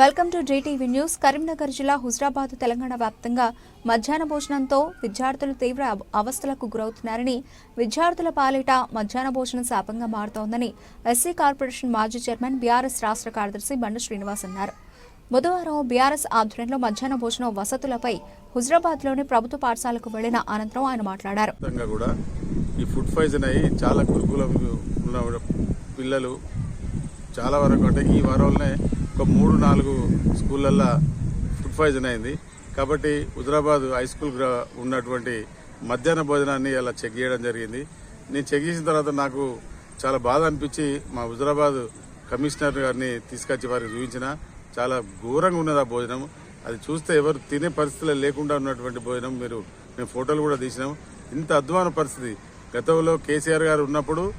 Welcome to GTV news. Karimnagar జిల్లా హుజరాబాద్ తెలంగాణ వ్యాప్తంగా మధ్యాహ్న భోజనంతో విద్యార్థులు తీవ్ర అవస్థలకు గురవుతున్నారని విద్యార్థుల పాలిట మధ్యాహ్న భోజనం శాపంగా మారుతోందని ఎస్సీ కార్పొరేషన్ మాజీ చైర్మన్ బీఆర్ఎస్ రాష్ట్ర కార్యదర్శి బండి శ్రీనివాస్ అన్నారు. బుధవారం బీఆర్ఎస్ ఆధ్వర్యంలో మధ్యాహ్న భోజనం వసతులపై హుజరాబాద్లోని ప్రభుత్వ పాఠశాలకు వెళ్ళిన అనంతరం ఆయన మాట్లాడారు. ఈ ఫుడ్ పాయిజన్ అయ్యి చాలా గురుకులం పిల్లలు చాలా వరకు అంటే ఈ వారంలోనే ఒక మూడు నాలుగు స్కూళ్ళల్లో ఫుడ్ పాయిజన్ అయింది. కాబట్టి హుజరాబాద్ హై స్కూల్ ఉన్నటువంటి మధ్యాహ్న భోజనాన్ని ఇలా చెక్ చేయడం జరిగింది. నేను చెక్ చేసిన తర్వాత నాకు చాలా బాధ అనిపించి మా హుజరాబాద్ కమిషనర్ గారిని తీసుకొచ్చి వారికి చూపించిన. చాలా ఘోరంగా ఉన్నది ఆ భోజనం. అది చూస్తే ఎవరు తినే పరిస్థితులు లేకుండా ఉన్నటువంటి భోజనం. మీరు మేము ఫోటోలు కూడా తీసినాం. ఇంత అధ్వాన పరిస్థితి. గతంలో కేసీఆర్ గారు ఉన్నప్పుడు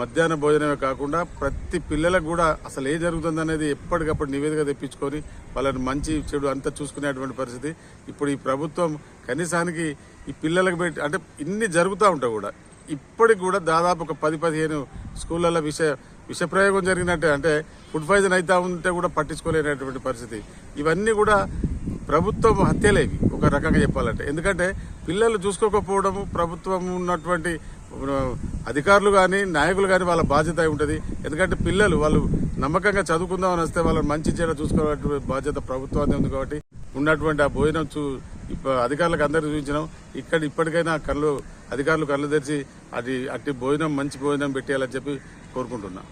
మధ్యాహ్న భోజనమే కాకుండా ప్రతి పిల్లలకు కూడా అసలు ఏం జరుగుతుంది అనేది ఎప్పటికప్పుడు నివేదిక తెప్పించుకొని వాళ్ళని మంచి చెడు అంతా చూసుకునేటువంటి పరిస్థితి. ఇప్పుడు ఈ ప్రభుత్వం కనీసానికి ఈ పిల్లలకు పెట్టి అంటే ఇన్ని జరుగుతూ ఉంటాయి కూడా. ఇప్పటికి కూడా దాదాపు ఒక పది పదిహేను స్కూళ్ళల్లో విష విషప్రయోగం జరిగినట్టే అంటే ఫుడ్ పాయిజన్ అవుతా ఉంటే కూడా పట్టించుకోలేనటువంటి పరిస్థితి. ఇవన్నీ కూడా ప్రభుత్వం హత్యలేవి. ఒక రకంగా చెప్పాలంటే. ఎందుకంటే పిల్లలు చూసుకోకపోవడము ప్రభుత్వం ఉన్నటువంటి అధికారులు కానీ నాయకులు కానీ వాళ్ళ బాధ్యత ఉంటుంది. ఎందుకంటే పిల్లలు వాళ్ళు నమ్మకంగా చదువుకుందామని వస్తే వాళ్ళని మంచి చెడ చూసుకోవాలటువంటి బాధ్యత ప్రభుత్వాన్ని ఉంది కాబట్టి ఉన్నటువంటి ఆ భోజనం చూ ఇప్ప- అధికారులకు అందరికీ చూపించినాం. ఇక్కడ ఇప్పటికైనా కళ్ళు అధికారులు కళ్ళు తెరిచి అది అట్టి భోజనం మంచి భోజనం పెట్టేయాలని చెప్పి కోరుకుంటున్నాం.